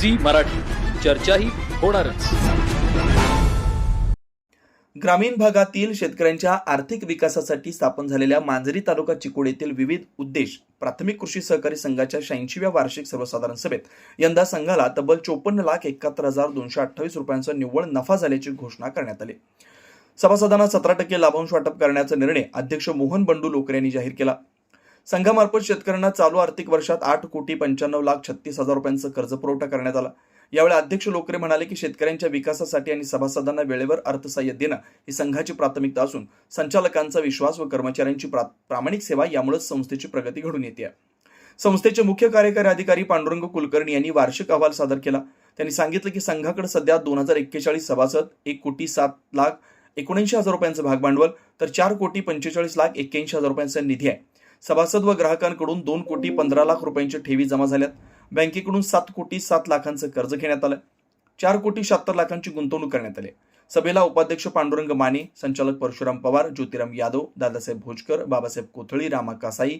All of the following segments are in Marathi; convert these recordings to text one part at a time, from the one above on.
झी मराठी. चर्चाही होणारच. ग्रामीण भागातील शेतकऱ्यांच्या आर्थिक विकासासाठी स्थापन झालेल्या मांजरी तालुका चिकोड येथील विविध उद्देश प्राथमिक कृषी सहकारी संघाच्या शहाऐंशीव्या वार्षिक सर्वसाधारण सभेत. यंदा संघाला तब्बल चोपन्न लाख एकाहत्तर हजार दोनशे अठ्ठावीस रुपयांचा निव्वळ नफा झाल्याची घोषणा करण्यात आली. सभासदांना सतरा टक्के लाभांश वाटप करण्याचा निर्णय अध्यक्ष मोहन बंडू लोकर यांनी जाहीर केला. संघामार्फत शेतकऱ्यांना चालू आर्थिक वर्षात आठ कोटी पंच्याण्णव लाख छत्तीस हजार रुपयांचं कर्ज पुरवठा करण्यात आला. यावेळी अध्यक्ष लोकरे म्हणाले की शेतकऱ्यांच्या विकासासाठी आणि सभासदांना वेळेवर अर्थसहाय्य देणं ही संघाची प्राथमिकता असून संचालकांचा विश्वास व कर्मचाऱ्यांची प्रा- प्रामाणिक सेवा यामुळेच संस्थेची प्रगती घडून येते. संस्थेचे मुख्य कार्यकारी अधिकारी पांडुरंग कुलकर्णी यांनी वार्षिक अहवाल सादर केला. त्यांनी सांगितलं की संघाकडे सध्या दोन हजार एक्केचाळीस सभासद एक कोटी सात लाख एकोणऐंशी हजार रुपयांचं भागभांडवल तर चार कोटी पंचेचाळीस लाख एक्क्याऐंशी हजार रुपयांचा निधी आहे. सभासद व ग्राहकांकडून दोन कोटी पंधरा लाख रुपयांच्या ठेवी जमा झाल्यात. बँकेकडून सात कोटी सात लाखांचं कर्ज घेण्यात आलं. चार कोटी शहात्तर लाखांची गुंतवणूक करण्यात आली. सभेला उपाध्यक्ष पांडुरंग माने संचालक परशुराम पवार ज्योतिराम यादव दादासाहेब भोजकर बाबासाहेब कोथळी रामा कासाई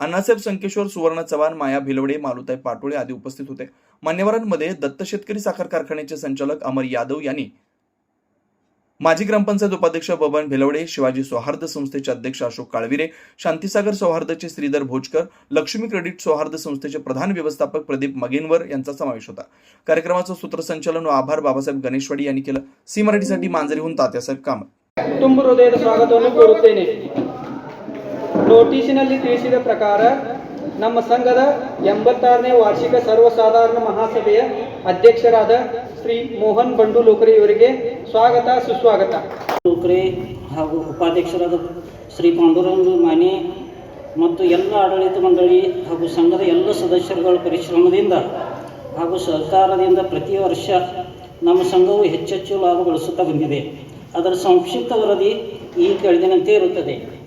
अण्णासाहेब संकेश्वर सुवर्ण चव्हाण माया भिलवडे मालुताई पाटोळे आदी उपस्थित होते. मान्यवरांमध्ये दत्त शेतकरी साखर कारखान्याचे संचालक अमर यादव यांनी माजी ग्रामपंचायत उपाध्यक्ष बबन भिलवडे शिवाजी सौहार्द संस्थेचे अध्यक्ष अशोक काळविरे शांतीसागर सौहार्दचे श्रीधर भोजकर लक्ष्मी क्रेडिट सौहार्द संस्थेचे प्रधान व्यवस्थापक प्रदीप मगेनवर यांचा समावेश होता कार्यक्रमाचं सूत्रसंचालन व आभार बाबासाहेब गणेशवाडी यांनी केलं सी मराठीसाठी मांजरीहून तात्यासाहेब कामत ತುಂಬ ಹೃದಯದ ಸ್ವಾಗತವನ್ನು ಕೋರುತ್ತೇನೆ ನೋಟಿಸಿನಲ್ಲಿ ತಿಳಿಸಿದ ಪ್ರಕಾರ ನಮ್ಮ ಸಂಘದ ಎಂಬತ್ತಾರನೇ ವಾರ್ಷಿಕ ಸರ್ವಸಾಧಾರಣ ಮಹಾಸಭೆಯ ಅಧ್ಯಕ್ಷರಾದ ಶ್ರೀ ಮೋಹನ್ ಬಂಡು ಲೋಕರೆ ಇವರಿಗೆ ಸ್ವಾಗತ, ಸುಸ್ವಾಗತ. ಲೋಕರೆ ಹಾಗೂ ಉಪಾಧ್ಯಕ್ಷರಾದ ಶ್ರೀ ಪಾಂಡುರಂಗ ಮಾನೆ ಮತ್ತು ಎಲ್ಲ ಆಡಳಿತ ಮಂಡಳಿ ಹಾಗೂ ಸಂಘದ ಎಲ್ಲ ಸದಸ್ಯರುಗಳ ಪರಿಶ್ರಮದಿಂದ ಹಾಗೂ ಸಹಕಾರದಿಂದ ಪ್ರತಿ ವರ್ಷ ನಮ್ಮ ಸಂಘವು ಹೆಚ್ಚೆಚ್ಚು ಲಾಭ ಗಳಿಸುತ್ತಾ ಬಂದಿದೆ. ಅದರ ಸಂಕ್ಷಿಪ್ತ ವರದಿ ಈ ಕೆಳಗಿನಂತೆ ಇರುತ್ತದೆ.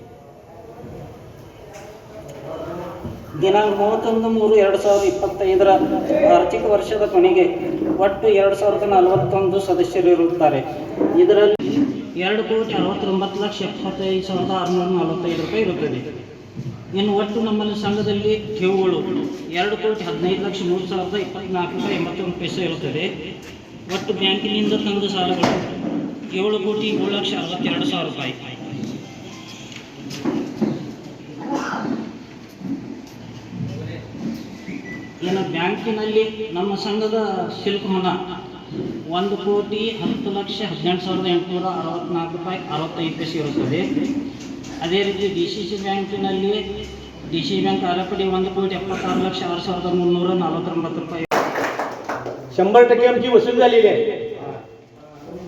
ದಿನಾಂಕ ಮೂವತ್ತೊಂದು ಮೂರು ಎರಡು ಸಾವಿರದ ಇಪ್ಪತ್ತೈದರ ಆರ್ಥಿಕ ವರ್ಷದ ಕೊನೆಗೆ ಒಟ್ಟು ಎರಡು ಸಾವಿರದ ನಲವತ್ತೊಂದು ಸದಸ್ಯರಿರುತ್ತಾರೆ ಇದರಲ್ಲಿ ಎರಡು ಕೋಟಿ ಅರವತ್ತೊಂಬತ್ತು ಲಕ್ಷ ಎಪ್ಪತ್ತೈದು ಸಾವಿರದ ಆರುನೂರ ನಲವತ್ತೈದು ರೂಪಾಯಿ ಇರುತ್ತದೆ. ಇನ್ನು ಒಟ್ಟು ನಮ್ಮಲ್ಲಿ ಸಂಘದಲ್ಲಿ ಕೆವುಗಳು ಎರಡು ಕೋಟಿ ಹದಿನೈದು ಲಕ್ಷ ಮೂರು ಸಾವಿರದ ಇಪ್ಪತ್ನಾಲ್ಕು ರೂಪಾಯಿ ಎಂಬತ್ತೊಂದು ಪೈಸೆ ಇರುತ್ತದೆ. ಒಟ್ಟು ಬ್ಯಾಂಕಿನಿಂದ ತಂದ ಸಾಲಗಳು ಏಳು ಕೋಟಿ ಏಳು ಲಕ್ಷ ಅರವತ್ತೆರಡು ಸಾವಿರ ರೂಪಾಯಿ. ಬ್ಯಾಂಕಿನಲ್ಲಿ ನಮ್ಮ ಸಂಘದ ಶುಲ್ಕ ಹಣ ಒಂದು ಕೋಟಿ ಹತ್ತು ಲಕ್ಷ ಹದಿನೆಂಟು ಸಾವಿರದ ಎಂಟುನೂರ ಅರವತ್ತ್ನಾಲ್ಕು ರೂಪಾಯಿ ಅರವತ್ತೈದು ಪೈಸೆ ಇರುತ್ತದೆ ಅದೇ ರೀತಿ ಡಿ ಸಿ ಸಿ ಬ್ಯಾಂಕಿನಲ್ಲಿ ಡಿ ಸಿ ಬ್ಯಾಂಕ್ ಆರಪಡಿ ಒಂದು ಕೋಟಿ ಎಪ್ಪತ್ತಾರು ಲಕ್ಷ ಆರು ಸಾವಿರದ ಮುನ್ನೂರ ನಲವತ್ತೊಂಬತ್ತು ರೂಪಾಯಿ शंभर टक्के आमची वसूल झालेली आहे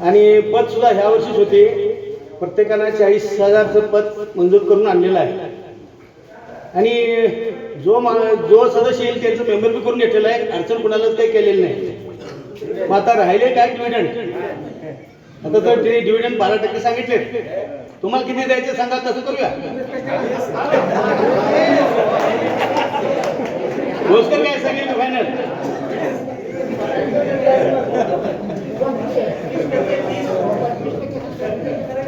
आणि पद सुद्धा ह्या वर्षीच होते प्रत्येकानं चाळीस हजारचं पद मंजूर करून आणलेलं आहे आणि जो मा जो सदस्य येईल त्यांचं मेंबर बी करून घेतलेलं आहे. अडचण कुणालाच काही केलेलं नाही. मग आता राहिले काय डिव्हिडंड आता तर ते डिव्हिडंड बारा टक्के सांगितले तुम्हाला किती द्यायचे सांगा तसं करूया. रोजकर काय सांगितलं फायनल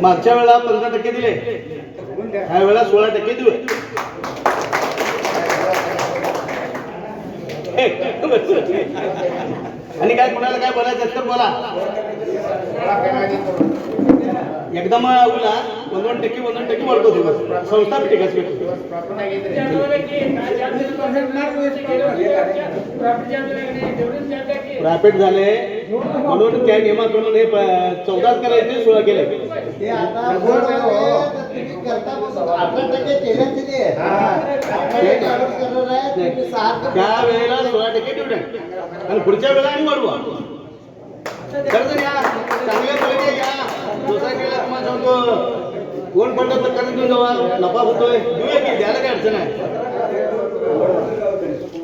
मागच्या वेळा पंधरा टक्के दिले. ह्या वेळा सोळा टक्के दिले. आणि काय कुणाला काय बोलायचं तर बोला. एकदम उला दोन दोन टक्के दोन दोन टक्के वाढतो दिवस संस्था बी टिकच प्रॉफिट झाले. म्हणून त्या नियमाप्रमाणे हे प- चौदाच करायचे सोळा केले. आता अठरा टक्के केले त्या वेळेला सोळा टक्के डिव्हिडंड आणि पुढच्या वेळेला आणि वाढवा. कर्ज घ्या चांगल्या क्वालिटी घ्या सोसायटीला तुम्हाला सांगतो. कोण पडलं तर कर्ज घेऊन जावा नफा होतोय. देऊया की द्यायला काय अडचण आहे?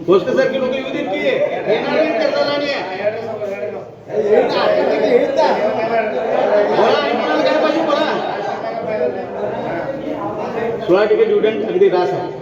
गोष्ट सारखी लोक येऊ देत की येणार नाही कर्जाला आणि सोळा टक्के डिव्हिडंड अगदी रास आहे.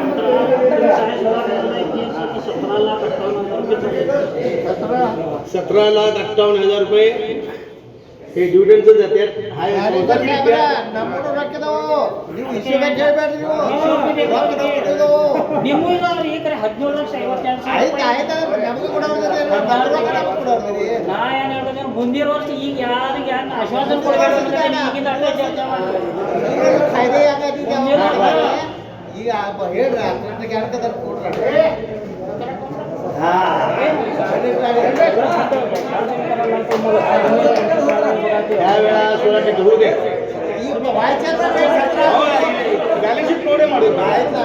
सतरा लाख अठ्ठावन्न हजार रुपये सतरा लाख अठ्ठावन्न हजार रुपये हे डिव्हिडंडचं जातात हा अरे चौदा तर टक्के काय नंबर रखदो ನೀವು ವಿಷಯದ ಕೇಳಬೇಡ್ರಿ ನೀವು ರೊಕ್ಕ ಕೊಡೋದು. ನೀವು ಇದಾವ್ರಿ ಈಗ ಹದಿನೇಳು ಲಕ್ಷ ಐವತ್ತೆರಡು ಸಾವಿರ ಆಯ್ತು ರೂಪಾಯಿ. ಆಯ್ತು ನಮಗೆ ಕೊಡೋರ್ದಿದೆ ನಮ್ಮ ರೊಕ್ಕ ನಮಗೆ ಕೊಡೋರ್ದಿದೆ ನಾ ಏನ್ ಹೇಳಿದ್ರೆ ಮುಂದಿನ ವರ್ಷ ಈಗ ಯಾರಿಗೆ ಯಾಕೆ ಆಶ್ವಾಸನೆ ಕೊಡ್ಬೇಕು ಅಂತ ಈಗಿಂದ ಅಷ್ಟೇ ಚರ್ಚೆ ಮಾಡಿ ಈಗ ಫಾಯ್ದೆ ಆಗೈತಿ ಇದು ಅವ್ರು ಮಾಡ್ತಾರೆ. ಈಗ ಬ- ಹೇಳ್ರಿ ಯಾವ್ಯಾವ ಸೂರಟ್ಟಿದ್ದು ಹೋಗಿ ಬ್ಯಾಲೆನ್ಸ್ ಶೀಟ್ ನೋಡೇ ಮಾಡಿ. ಆಯ್ತಾ